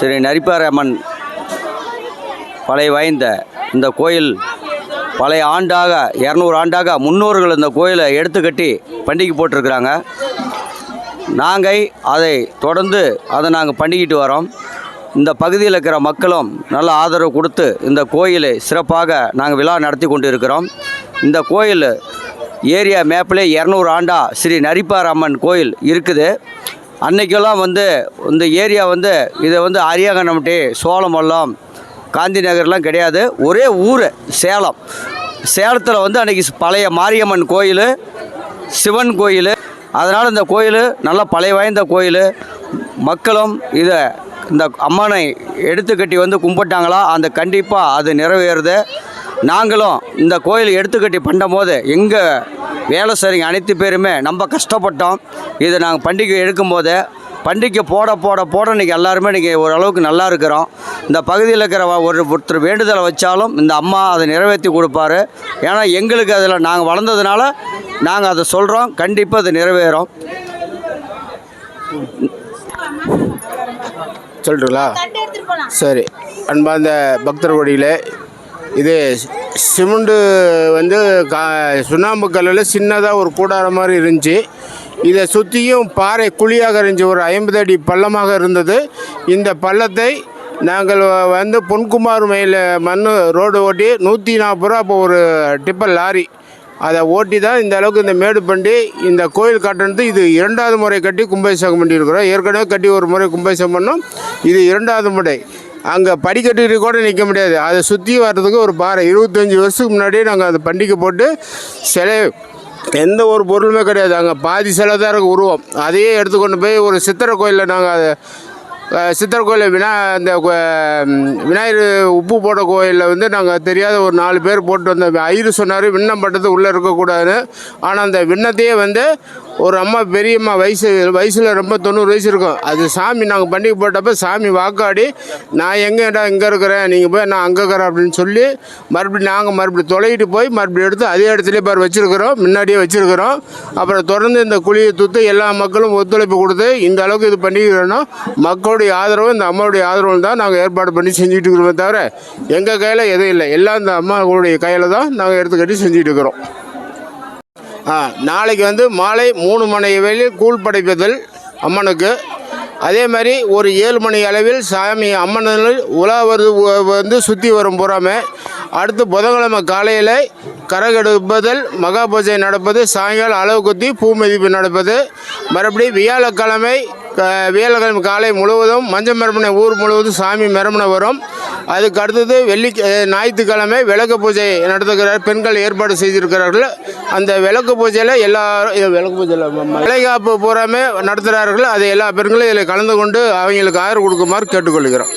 ஸ்ரீ நரிப்பாறை அம்மன் பழைய வாய்ந்த இந்த கோயில் பழைய ஆண்டாக இரநூறு ஆண்டாக முன்னோர்கள் இந்த கோயிலை எடுத்து கட்டி பண்டிகை போட்டிருக்கிறாங்க. நாங்கள் அதை தொடர்ந்து அதை நாங்கள் பண்ணிக்கிட்டு வரோம். இந்த பகுதியில் இருக்கிற மக்களும் நல்ல ஆதரவு கொடுத்து இந்த கோயிலை சிறப்பாக நாங்கள் விழா நடத்தி கொண்டு இருக்கிறோம் இந்த கோயில் ஏரியா மேப்பிலே இரநூறு ஆண்டா ஸ்ரீ நரிப்பார் அம்மன் கோயில் இருக்குது. அன்னைக்கெல்லாம் வந்து இந்த ஏரியா வந்து இதை வந்து அரியாங்கனமட்டி சோளமல்லம் காந்தி நகர்லாம் கிடையாது. ஒரே ஊர் சேலம். சேலத்தில் வந்து அன்றைக்கி பழைய மாரியம்மன் கோயில் சிவன் கோயில். அதனால் இந்த கோயில் நல்ல பழைய வாய்ந்த கோயில். மக்களும் இதை இந்த அம்மனை எடுத்து கட்டி வந்து கும்பிட்டாங்களா அந்த கண்டிப்பாக அது நிறைவேறுது. நாங்களும் இந்த கோயில் எடுத்துக்கட்டி பண்ணும் போது எங்கள் வேலை செய்கிறவங்க அனைத்து பேருமே நம்ம கஷ்டப்பட்டோம். இதை நாங்கள் பண்டிகை எடுக்கும்போது பண்டிகை போட போட போட இன்றைக்கி எல்லாருமே இன்றைக்கி ஓரளவுக்கு நல்லா இருக்கிறோம். இந்த பகுதியில் இருக்கிற ஒரு ஒருத்தர் வேண்டுதலை வச்சாலும் இந்த அம்மா அதை நிறைவேற்றி கொடுப்பாரு. ஏன்னா எங்களுக்கு அதில் நாங்கள் வளர்ந்ததுனால நாங்கள் அதை சொல்கிறோம் கண்டிப்பாக அது நிறைவேறும். சொல்லட்டுங்களா சரி. அன்பார்ந்த பக்தர் கொடியில் இது சிமெண்டு வந்து கா சுண்ணாம்பு கல்லில் சின்னதாக ஒரு கூடாரம் மாதிரி இருந்துச்சு. இதை சுற்றியும் பாறை குழியாக இருந்துச்சு. ஒரு ஐம்பது அடி பள்ளமாக இருந்தது. இந்த பள்ளத்தை நாங்கள் வந்து பொன்குமார் மயில் மண் ரோடு ஓட்டி நூற்றி நாற்பது ரூபா அப்போ ஒரு டிப்பர் லாரி. அதை ஓட்டி தான் இந்த அளவுக்கு இந்த மேடு பண்ணி இந்த கோயில் கட்டணத்து இது இரண்டாவது முறை கட்டி கும்பாபிஷேகம் பண்ணியிருக்கிறோம். ஏற்கனவே கட்டி ஒரு முறை கும்பாபிஷேகம் பண்ணோம். இது இரண்டாவது முறை. அங்கே படிக்கட்டு கூட நிற்க முடியாது. அதை சுற்றி வர்றதுக்கு ஒரு பாறை. இருபத்தஞ்சி வருஷத்துக்கு முன்னாடியே நாங்கள் அதை பண்டிகை போட்டு சிலை எந்த ஒரு பொருளுமே கிடையாது. அங்கே பாதி சிலை தான் இருக்குது உருவம். அதையே எடுத்துக்கொண்டு போய் ஒரு சித்திரை கோயிலில் நாங்கள் அதை அஹ் சித்தர் கோயில் வினா அந்த கோ- விநாயகர் உப்பு போட்ட கோயிலில் வந்து நாங்கள் தெரியாத ஒரு நாலு பேர் போட்டு வந்த ஐயரு சொன்னார் விண்ணம் பட்டது உள்ளே இருக்கக்கூடாதுன்னு. ஆனால் அந்த விண்ணத்தையே வந்து ஒரு அம்மா பெரியம்மா வயசு வயசில் ரொம்ப தொண்ணூறு வயசு இருக்கும். அது சாமி நாங்கள் பண்டிகை போட்டப்போ சாமி வாக்காடி நான் எங்கேடா இங்கே இருக்கிறேன்? நீங்கள் போய் நான் அங்கே இருக்கிறேன் அப்படின்னு சொல்லி மறுபடியும் நாங்கள் மறுபடியும் தொலைகிட்டு போய் மறுபடியும் எடுத்து அதே இடத்துலேயே பாரு வச்சுருக்கிறோம். முன்னாடியே வச்சுருக்கிறோம். அப்புறம் தொடர்ந்து இந்த குழியை தூத்து எல்லா மக்களும் ஒத்துழைப்பு கொடுத்து இந்த அளவுக்கு இது பண்ணிக்கிறோன்னா மக்களுடைய ஆதரவு இந்த அம்மாவுடைய ஆதரவு தான் நாங்கள் ஏற்பாடு பண்ணி செஞ்சுட்டு இருக்கிறோமே தவிர எங்கள் கையில் எதுவும் இல்லை. எல்லாம் இந்த அம்மாவுடைய கையில் தான் நாங்கள் எடுத்துக்கட்டி செஞ்சுட்டு இருக்கிறோம். நாளைக்கு வந்து மாலை மூணு மணி வேளையில் கூழ் படைப்பதில் அம்மனுக்கு. அதே மாதிரி ஒரு ஏழு மணி அளவில் சாமி அம்மனில் உலா வருது வந்து சுற்றி வரும் புறாமே. அடுத்து புதன்கிழமை காலையில் கரகெடுப்பதில் மகா பூஜை நடப்பது சாயங்காலம் அளவு குத்தி பூ மதிப்பு நடப்பது. மறுபடியும் வியாழக்கிழமை வியாழக்கிழமை காலை முழுவதும் மஞ்சள் மரமனை ஊர் முழுவதும் சாமி மெரமனை வரும். அதுக்கு அடுத்தது வெள்ளி ஞாயிற்றுக்கிழமை விளக்கு பூஜை நடத்துகிறார். பெண்கள் ஏற்பாடு செய்திருக்கிறார்கள். அந்த விளக்கு பூஜையில் எல்லாரும் விளக்கு பூஜையில் வளைகாப்பு பூராமே நடத்துகிறார்கள். அதை எல்லா பெண்களும் இதில் கலந்து கொண்டு அவங்களுக்கு ஆதரவு கொடுக்குமாறு கேட்டுக்கொள்கிறோம்.